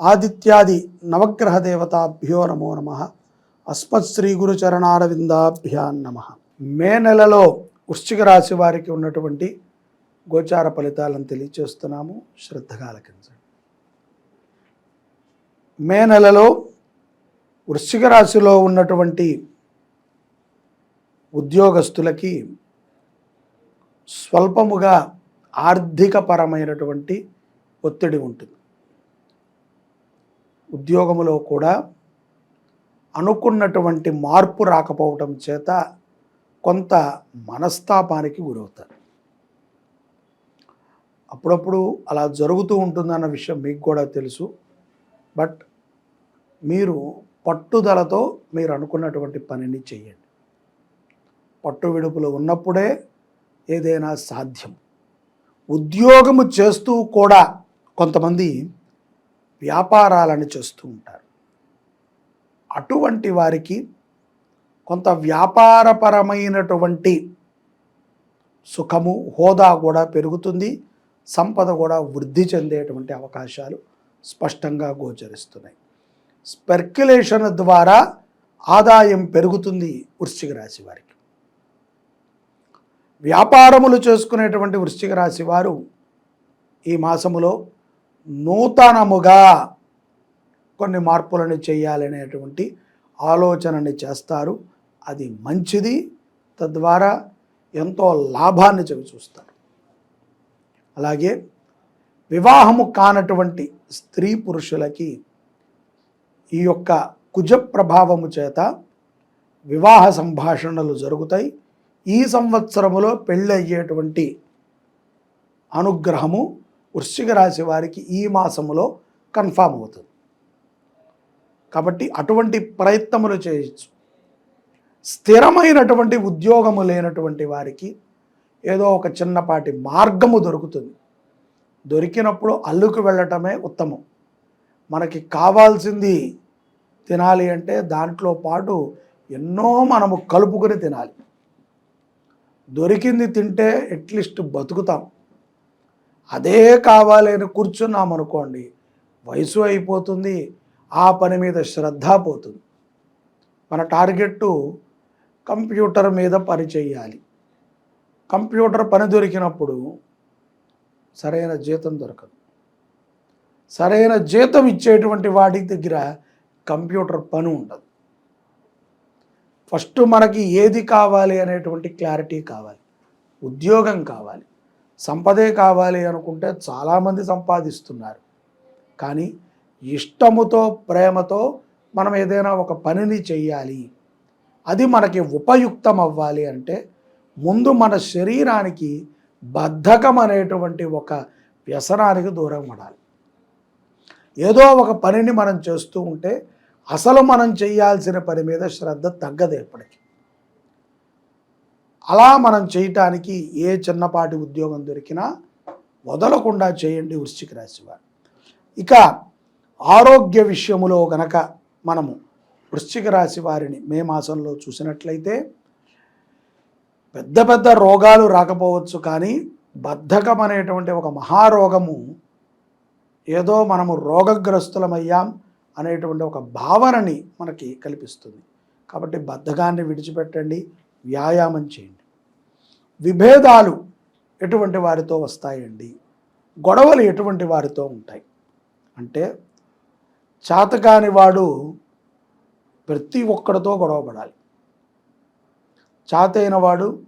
ఆదిత్యాది నవగ్రహ దేవతాభ్యో నమో నమ. అస్మత్ శ్రీ గురు చరణారవిందాభ్యాన్ నమ. మే నెలలో వృశ్చిక రాశి వారికి ఉన్నటువంటి గోచార ఫలితాలను తెలియచేస్తున్నాము. శ్రద్ధగా ఆలకించండి. మే నెలలో వృశ్చిక రాశిలో ఉన్నటువంటి ఉద్యోగస్తులకి స్వల్పముగా ఆర్థికపరమైనటువంటి ఒత్తిడి ఉంటుంది. ఉద్యోగంలో కూడా అనుకున్నటువంటి మార్పు రాకపోవటం చేత కొంత మనస్తాపానికి గురవుతారు. అప్పుడప్పుడు అలా జరుగుతూ ఉంటుందన్న విషయం మీకు కూడా తెలుసు. బట్ మీరు పట్టుదలతో మీరు అనుకున్నటువంటి పనిని చేయండి పట్టు విడుపులు ఉన్నప్పుడే ఏదైనా సాధ్యం. ఉద్యోగము చేస్తూ కూడా కొంతమంది వ్యాపారాలను చేస్తూ ఉంటారు. అటువంటి వారికి కొంత వ్యాపారపరమైనటువంటి సుఖము హోదా కూడా పెరుగుతుంది. సంపద కూడా వృద్ధి చెందేటువంటి అవకాశాలు స్పష్టంగా గోచరిస్తున్నాయి. స్పెర్క్యులేషన్ ద్వారా ఆదాయం పెరుగుతుంది వృశ్చిక రాశి వారికి. వ్యాపారములు చేసుకునేటువంటి వృశ్చిక రాశి వారు ఈ మాసములో నూతనముగా కొన్ని మార్పులను చేయాలనేటువంటి ఆలోచనని చేస్తారు. అది మంచిది. తద్వారా ఎంతో లాభాన్ని చవి చూస్తారు. అలాగే వివాహము కానటువంటి స్త్రీ పురుషులకి ఈ యొక్క కుజ ప్రభావము చేత వివాహ సంభాషణలు జరుగుతాయి. ఈ సంవత్సరములో పెళ్ళయ్యేటువంటి అనుగ్రహము వృశ్చిక రాశి వారికి ఈ మాసములో కన్ఫామ్ అవుతుంది. కాబట్టి అటువంటి ప్రయత్నములు చేయొచ్చు స్థిరమైనటువంటి ఉద్యోగము లేనటువంటి వారికి ఏదో ఒక చిన్నపాటి మార్గము దొరుకుతుంది. దొరికినప్పుడు అల్లుకు వెళ్ళటమే ఉత్తమం. మనకి కావాల్సింది తినాలి అంటే దాంట్లో పాటు ఎన్నో మనము కలుపుకొని తినాలి. దొరికింది తింటే అట్లీస్ట్ బతుకుతాం. అదే కావాలి అని కూర్చున్నాం అనుకోండి వయసు అయిపోతుంది ఆ పని మీద శ్రద్ధ పోతుంది. మన టార్గెట్ కంప్యూటర్ మీద పని చేయాలి. కంప్యూటర్ పని దొరికినప్పుడు సరైన జీతం దొరకదు. సరైన జీతం ఇచ్చేటువంటి వాటి దగ్గర కంప్యూటర్ పని ఉండదు. ఫస్ట్ మనకి ఏది కావాలి అనేటువంటి క్లారిటీ కావాలి. ఉద్యోగం కావాలి. సంపదే కావాలి అనుకుంటే చాలామంది సంపాదిస్తున్నారు. కానీ ఇష్టముతో ప్రేమతో మనం ఏదైనా ఒక పనిని చెయ్యాలి. అది మనకి ఉపయుక్తం అవ్వాలి అంటే ముందు మన శరీరానికి బద్ధకం అనేటువంటి ఒక వ్యసనానికి దూరం పడాలి. ఏదో ఒక పనిని మనం చేస్తూ ఉంటే అసలు మనం చేయాల్సిన పని మీద శ్రద్ధ తగ్గదు ఎప్పటికీ. అలా మనం చేయటానికి ఏ చిన్నపాటి ఉద్యోగం దొరికినా వదలకుండా చేయండి వృశ్చిక రాశి వారు. ఇక ఆరోగ్య విషయములో గనక మనము వృశ్చిక రాశి వారిని మే మాసంలో చూసినట్లయితే పెద్ద పెద్ద రోగాలు రాకపోవచ్చు కానీ బద్ధకం అనేటువంటి ఒక మహారోగము ఏదో మనము రోగగ్రస్తులమయ్యాం అనేటువంటి ఒక భావనని మనకి కల్పిస్తుంది. కాబట్టి బద్ధకాన్ని విడిచిపెట్టండి వ్యాయామం చేయండి. విభేదాలు ఎటువంటి వారితో వస్తాయండి? గొడవలు ఎటువంటి వారితో ఉంటాయి? అంటే చాతకాని వాడు ప్రతి ఒక్కడితో గొడవపడాలి చాతైన వాడు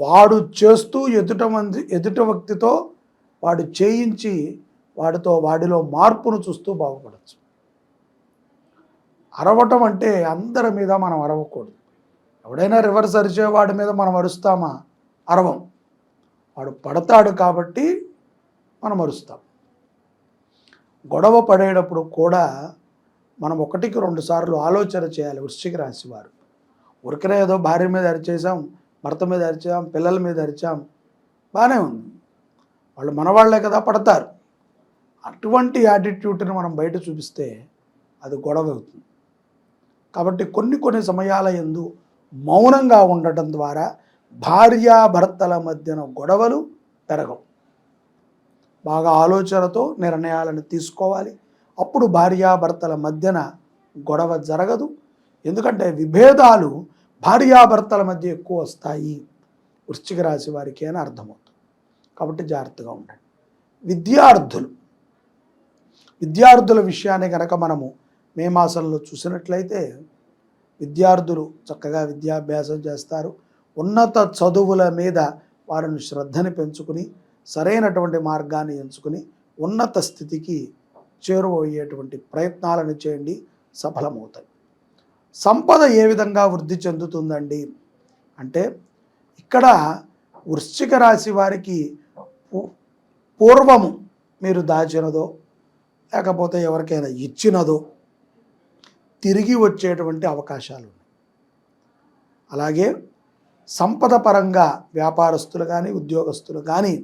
వాడు చేస్తూ ఎదుట మంది ఎదుట వ్యక్తితో వాడు చేయించి వాడితో వాడిలో మార్పును చూస్తూ బాగుపడచ్చు. అరవటం అంటే అందరి మీద మనం అరవకూడదు. ఎవడైనా రివర్స్ అరిచేవాడి మీద మనం అరుస్తామా? అరవం. వాడు పడతాడు కాబట్టి మనం అరుస్తాం. గొడవ పడేటప్పుడు కూడా మనం ఒకటికి రెండు సార్లు ఆలోచన చేయాలి వృశ్చిక రాశి వారు. ఉరికనే ఏదో భార్య మీద అరిచేసాం భర్త మీద అరిచాం పిల్లల మీద అరిచాం బాగానే ఉంది. వాళ్ళు మనవాళ్ళే కదా పడతారు. అటువంటి యాటిట్యూడ్ని మనం బయట చూపిస్తే అది గొడవ అవుతుంది. కాబట్టి కొన్ని కొన్ని సమయాల ఎందు మౌనంగా ఉండటం ద్వారా భార్యాభర్తల మధ్యన గొడవలు పెరగవు. బాగా ఆలోచనతో నిర్ణయాలను తీసుకోవాలి. అప్పుడు భార్యాభర్తల మధ్యన గొడవ జరగదు. ఎందుకంటే విభేదాలు భార్యాభర్తల మధ్య ఎక్కువ వస్తాయి. వృశ్చిక రాశి వారికి అని అర్థమవుతుంది. కాబట్టి జాగ్రత్తగా ఉండండి. విద్యార్థులు. విద్యార్థుల విషయాన్ని కనుక మనము మే మాసంలో చూసినట్లయితే విద్యార్థులు చక్కగా విద్యాభ్యాసం చేస్తారు. ఉన్నత చదువుల మీద వారిని శ్రద్ధని పెంచుకుని సరైనటువంటి మార్గాన్ని ఎంచుకుని ఉన్నత స్థితికి చేరువయ్యేటువంటి ప్రయత్నాలను చేయండి సఫలమవుతాయి. సంపద ఏ విధంగా వృద్ధి చెందుతుందండి? అంటే ఇక్కడ వృశ్చిక రాశి వారికి పూ- పూర్వము మీరు దాచినదో లేకపోతే ఎవరికైనా ఇచ్చినదో తిరిగి వచ్చేటువంటి అవకాశాలు ఉన్నాయి. అలాగే సంపద పరంగా వ్యాపారస్తులు కానీ ఉద్యోగస్తులు కానీ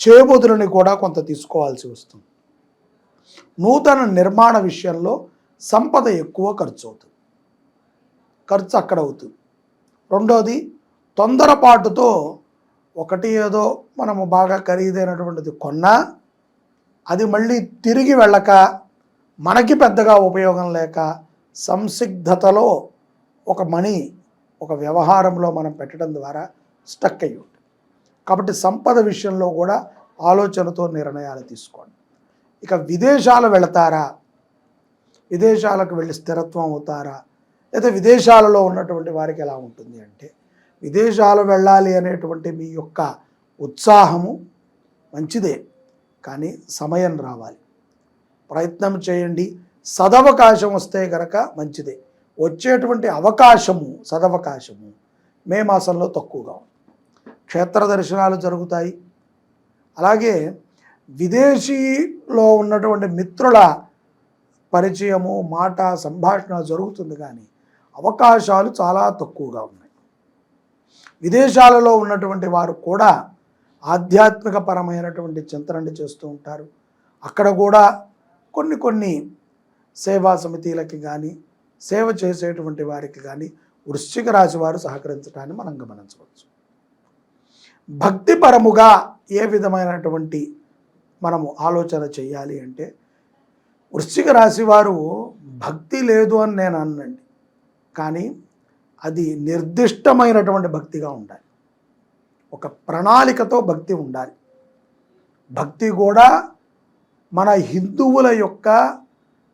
చేయబోతులని కూడా కొంత తీసుకోవాల్సి వస్తుంది. నూతన నిర్మాణ విషయంలో సంపద ఎక్కువ ఖర్చు అవుతుంది ఖర్చు అక్కడ అవుతుంది. రెండోది తొందరపాటుతో ఒకటి ఏదో మనము బాగా ఖరీదైనటువంటిది కొన్నా అది మళ్ళీ తిరిగి వెళ్ళక మనకి పెద్దగా ఉపయోగం లేక సంసిగ్ధతలో ఒక మనీ ఒక వ్యవహారంలో మనం పెట్టడం ద్వారా స్టక్ అయ్యి ఉంటుంది కాబట్టి సంపద విషయంలో కూడా ఆలోచనతో నిర్ణయాలు తీసుకోండి. ఇక విదేశాలు వెళతారా? విదేశాలకు వెళ్ళి స్థిరత్వం అవుతారా? లేదా విదేశాలలో ఉన్నటువంటి వారికి ఎలా ఉంటుంది అంటే విదేశాలు వెళ్ళాలి అనేటువంటి మీ యొక్క ఉత్సాహము మంచిదే కానీ సమయం రావాలి. ప్రయత్నం చేయండి. సదవకాశం వస్తే గనక మంచిదే. వచ్చేటువంటి అవకాశము సదవకాశము మే మాసంలో తక్కువగా ఉంది. క్షేత్ర దర్శనాలు జరుగుతాయి. అలాగే విదేశీలో ఉన్నటువంటి మిత్రుల పరిచయము మాట సంభాషణ జరుగుతుంది కానీ అవకాశాలు చాలా తక్కువగా ఉన్నాయి. విదేశాలలో ఉన్నటువంటి వారు కూడా ఆధ్యాత్మిక పరమైనటువంటి చింతనని చేస్తూ ఉంటారు. అక్కడ కూడా కొన్ని కొన్ని సేవా సమితిలకి కానీ సేవ చేసేటువంటి వారికి కానీ వృశ్చిక రాశి వారు సహకరించడాన్ని మనం గమనించవచ్చు. భక్తిపరముగా ఏ విధమైనటువంటి మనము ఆలోచన చేయాలి అంటే వృశ్చిక రాశి వారు భక్తి లేదు అని నేను అన్నండి. కానీ అది నిర్దిష్టమైనటువంటి భక్తిగా ఉండాలి. ఒక ప్రణాళికతో భక్తి ఉండాలి. భక్తి కూడా మన హిందువుల యొక్క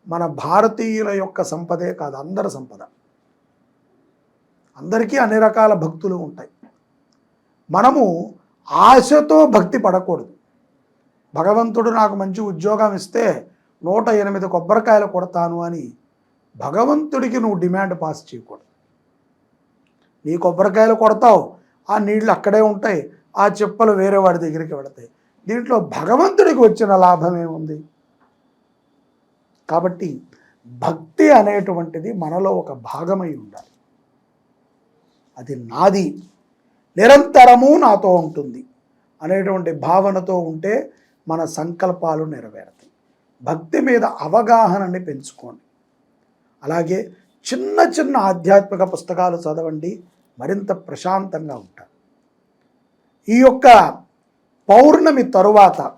మన భారతీయుల యొక్క సంపదే కాదు అందరి సంపద. అందరికీ అన్ని రకాల భక్తులు ఉంటాయి. మనము ఆశతో భక్తి పడకూడదు. భగవంతుడు నాకు మంచి ఉద్యోగం ఇస్తే నూట ఎనిమిది కొబ్బరికాయలు కొడతాను అని భగవంతుడికి నువ్వు డిమాండ్ పాస్ చేయకూడదు. నీ కొబ్బరికాయలు కొడతావు ఆ నీళ్ళు అక్కడే ఉంటాయి ఆ చెప్పలు వేరే వాడి దగ్గరికి వెళతాయి దీంట్లో భగవంతుడికి వచ్చిన లాభం ఏముంది? కాబట్టి భక్తి అనేటువంటిది మనలో ఒక భాగమై ఉండాలి. అది నాది. నిరంతరము నాతో ఉంటుంది అనేటువంటి భావనతో ఉంటే మన సంకల్పాలు నెరవేరుతాయి. భక్తి మీద అవగాహనని పెంచుకోండి. అలాగే చిన్న చిన్న ఆధ్యాత్మిక పుస్తకాలు చదవండి. మరింత ప్రశాంతంగా ఉంటారు. ఈ యొక్క పౌర్ణమి తరువాత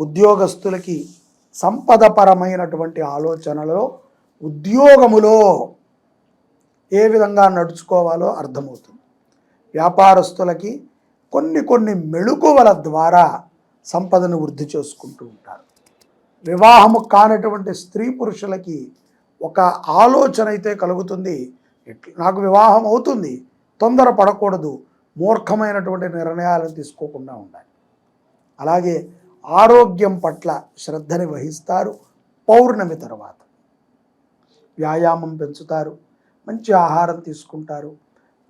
ఉద్యోగస్తులకి సంపదపరమైనటువంటి ఆలోచనలో ఉద్యోగములో ఏ విధంగా నడుచుకోవాలో అర్థమవుతుంది. వ్యాపారస్తులకి కొన్ని కొన్ని మెళుకువల ద్వారా సంపదను వృద్ధి చేసుకుంటూ ఉంటారు. వివాహము కానటువంటి స్త్రీ పురుషులకి ఒక ఆలోచన అయితే కలుగుతుంది. నాకు వివాహం అవుతుంది తొందర పడకూడదు మూర్ఖమైనటువంటి నిర్ణయాలను తీసుకోకుండా ఉండాలి. అలాగే ఆరోగ్యం పట్ల శ్రద్ధని వహిస్తారు. పౌర్ణమి తర్వాత వ్యాయామం పెంచుతారు. మంచి ఆహారం తీసుకుంటారు.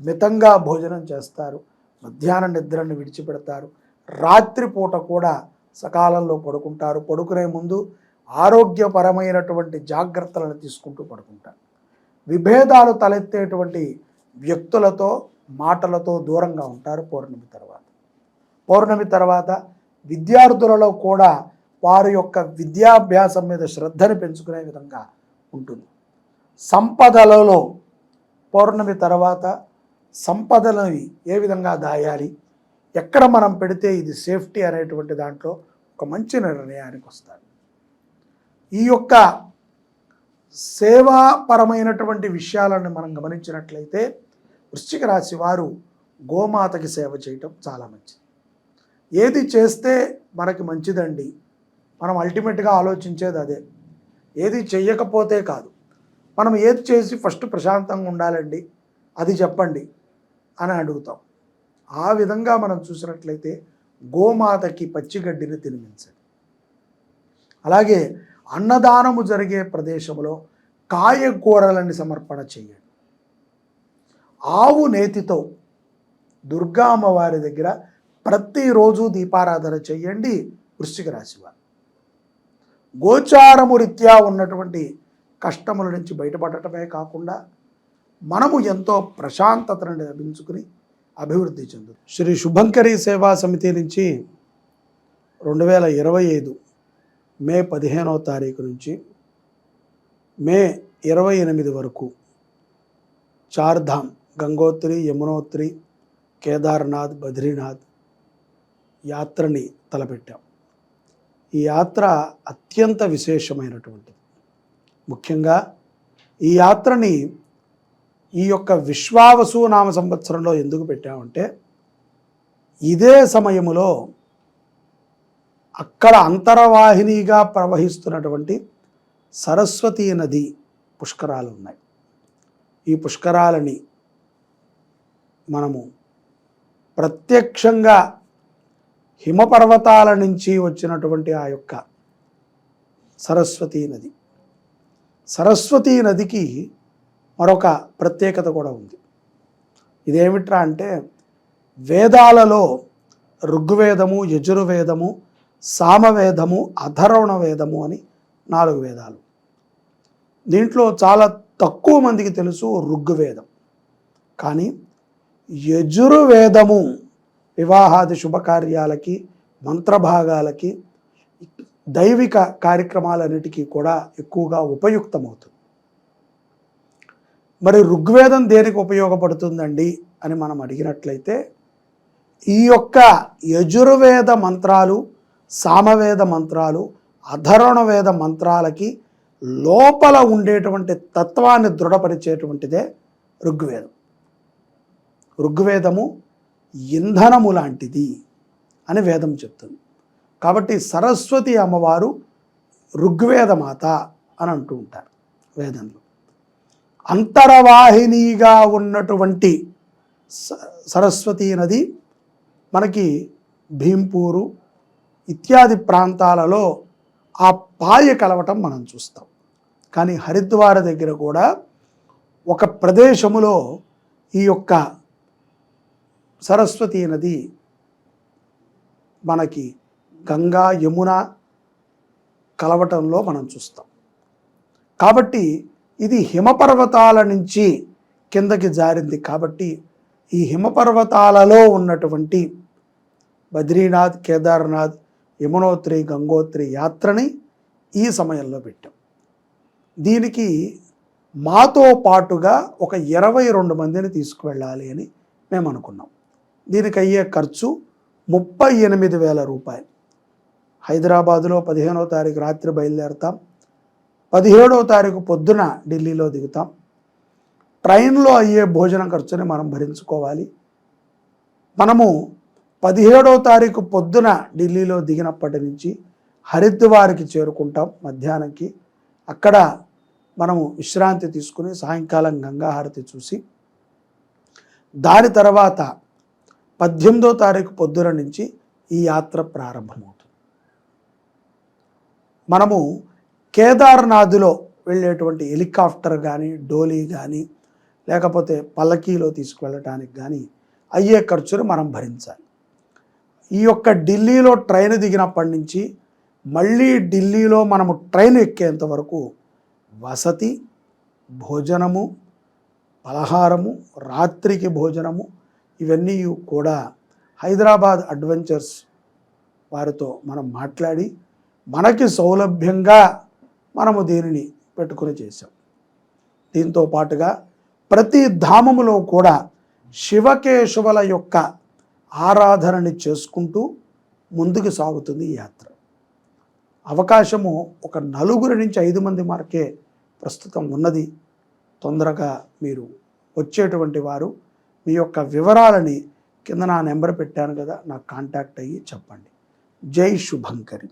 మితంగా భోజనం చేస్తారు. మధ్యాహ్న నిద్రను విడిచిపెడతారు. రాత్రిపూట కూడా సకాలంలో పడుకుంటారు. పడుకునే ముందు ఆరోగ్యపరమైనటువంటి జాగ్రత్తలను తీసుకుంటూ పడుకుంటారు. విభేదాలు తలెత్తేటువంటి వ్యక్తులతో మాటలతో దూరంగా ఉంటారు పౌర్ణమి తర్వాత. పౌర్ణమి తర్వాత విద్యార్థులలో కూడా వారి యొక్క విద్యాభ్యాసం మీద శ్రద్ధను పెంచుకునే విధంగా ఉంటుంది. సంపదలలో పౌర్ణమి తర్వాత సంపదలని ఏ విధంగా దాయాలి ఎక్కడ మనం పెడితే ఇది సేఫ్టీ అనేటువంటి దాంట్లో ఒక మంచి నిర్ణయానికి వస్తారు ఈ యొక్క సేవాపరమైనటువంటి విషయాలను మనం గమనించినట్లయితే వృశ్చిక రాశి వారు గోమాతకి సేవ చేయటం చాలా మంచిది. ఏది చేస్తే మనకి మంచిదండి? మనం అల్టిమేట్గా ఆలోచించేది అదే. ఏది చెయ్యకపోతే కాదు. మనం ఏది చేసి ఫస్ట్ ప్రశాంతంగా ఉండాలండి? అది చెప్పండి అని అడుగుతాం. ఆ విధంగా మనం చూసినట్లయితే గోమాతకి పచ్చిగడ్డిని తినిపించండి. అలాగే అన్నదానము జరిగే ప్రదేశంలో కాయకూరలని సమర్పణ చేయండి. ఆవు నేతితో దుర్గా అమ్మవారి దగ్గర ప్రతిరోజు దీపారాధన చేయండి వృశ్చిక రాశి వారు. గోచారము రీత్యా ఉన్నటువంటి కష్టముల నుంచి బయటపడటమే కాకుండా మనము ఎంతో ప్రశాంతతను లభించుకుని అభివృద్ధి చెందు శ్రీ శుభంకరి సేవా సమితి నుంచి రెండు వేల ఇరవై ఐదు మే పదిహేనవ తారీఖు నుంచి మే ఇరవై ఎనిమిది వరకు చార్ధామ్ గంగోత్రి యమునోత్రి కేదార్నాథ్ బద్రీనాథ్ యాత్రని తలపెట్టాం. ఈ యాత్ర అత్యంత విశేషమైనటువంటిది. ముఖ్యంగా ఈ యాత్రని ఈ యొక్క విశ్వావసు నామ సంవత్సరంలో ఎందుకు పెట్టామంటే ఇదే సమయములో అక్కడ అంతర్వాహినిగా ప్రవహిస్తున్నటువంటి సరస్వతీ నది పుష్కరాలు ఉన్నాయి ఈ పుష్కరాలని మనము ప్రత్యక్షంగా హిమపర్వతాల నుంచి వచ్చినటువంటి ఆ యొక్క సరస్వతీ నది. సరస్వతీ నదికి మరొక ప్రత్యేకత కూడా ఉంది. ఇదేమిట్రా అంటే వేదాలలో ఋగ్వేదము యజుర్వేదము సామవేదము అధర్వణ వేదము అని నాలుగు వేదాలు. దీంట్లో చాలా తక్కువ మందికి తెలుసు ఋగ్వేదం. కానీ యజుర్వేదము వివాహాది శుభకార్యాలకి మంత్రభాగాలకి దైవిక కార్యక్రమాలన్నిటికీ కూడా ఎక్కువగా ఉపయుక్తమవుతుంది. మరి ఋగ్వేదం దేనికి ఉపయోగపడుతుందండి అని మనం అడిగినట్లయితే ఈ యొక్క యజుర్వేద మంత్రాలు సామవేద మంత్రాలు అధర్వణవేద మంత్రాలకి లోపల ఉండేటువంటి తత్వాన్ని దృఢపరిచేటువంటిదే ఋగ్వేదం. ఋగ్వేదము ఇంధనము లాంటిది అని వేదం చెప్తుంది. కాబట్టి సరస్వతి అమ్మవారు ఋగ్వేదమాత అని అంటూ ఉంటారు వేదంలో. అంతరవాహినిగా ఉన్నటువంటి సరస్వతీ నది మనకి భీంపూరు ఇత్యాది ప్రాంతాలలో ఆ పాయ కలవటం మనం చూస్తాం. కానీ హరిద్వార దగ్గర కూడా ఒక ప్రదేశములో ఈ యొక్క సరస్వతి నది మనకి గంగా యమున కలవటంలో మనం చూస్తాం. కాబట్టి ఇది హిమపర్వతాల నుంచి కిందకి జారింది. కాబట్టి ఈ హిమపర్వతాలలో ఉన్నటువంటి బద్రీనాథ్ కేదార్నాథ్ యమునోత్రి గంగోత్రి యాత్రని ఈ సమయంలో పెట్టాం. దీనికి మాతో పాటుగా ఒక ఇరవై రెండు మందిని తీసుకువెళ్ళాలి అని మేము అనుకున్నాం దీనికి అయ్యే ఖర్చు ముప్పై ఎనిమిది వేల రూపాయలు. హైదరాబాదులో పదిహేనవ తారీఖు రాత్రి బయలుదేరుతాం. పదిహేడవ తారీఖు పొద్దున ఢిల్లీలో దిగుతాం. ట్రైన్లో అయ్యే భోజన ఖర్చుని మనం భరించుకోవాలి. మనము పదిహేడవ తారీఖు పొద్దున ఢిల్లీలో దిగినప్పటి నుంచి హరిద్వార్కి చేరుకుంటాం మధ్యాహ్నంకి. అక్కడ మనము విశ్రాంతి తీసుకుని సాయంకాలం గంగాహారతి చూసి దాని తర్వాత పద్దెనిమిదో తారీఖు పొద్దున నుంచి ఈ యాత్ర ప్రారంభమవుతుంది. మనము కేదార్నాథ్లో వెళ్ళేటువంటి హెలికాప్టర్ కానీ డోలీ కానీ లేకపోతే పల్లకీలో తీసుకువెళ్ళటానికి కానీ అయ్యే ఖర్చును మనం భరించాలి. ఈ యొక్క ఢిల్లీలో ట్రైన్ దిగినప్పటి నుంచి మళ్ళీ ఢిల్లీలో మనము ట్రైన్ ఎక్కేంత వరకు వసతి భోజనము పలహారము రాత్రికి భోజనము ఇవన్నీ కూడా హైదరాబాద్ అడ్వెంచర్స్ వారితో మనం మాట్లాడి మనకి సౌలభ్యంగా మనము దీనిని పెట్టుకుని చేసాం దీంతో పాటుగా ప్రతి ధామములో కూడా శివకేశవుల యొక్క ఆరాధనని చేసుకుంటూ ముందుకు సాగుతుంది ఈ యాత్ర. అవకాశము ఒక నలుగురి నుంచి ఐదు మంది వరకే ప్రస్తుతం ఉన్నది. తొందరగా మీరు వచ్చేటువంటి వారు మీ యొక్క వివరాలని కింద నా నెంబర్ పెట్టాను కదా నాకు కాంటాక్ట్ అయ్యి చెప్పండి. జై శుభంకరి.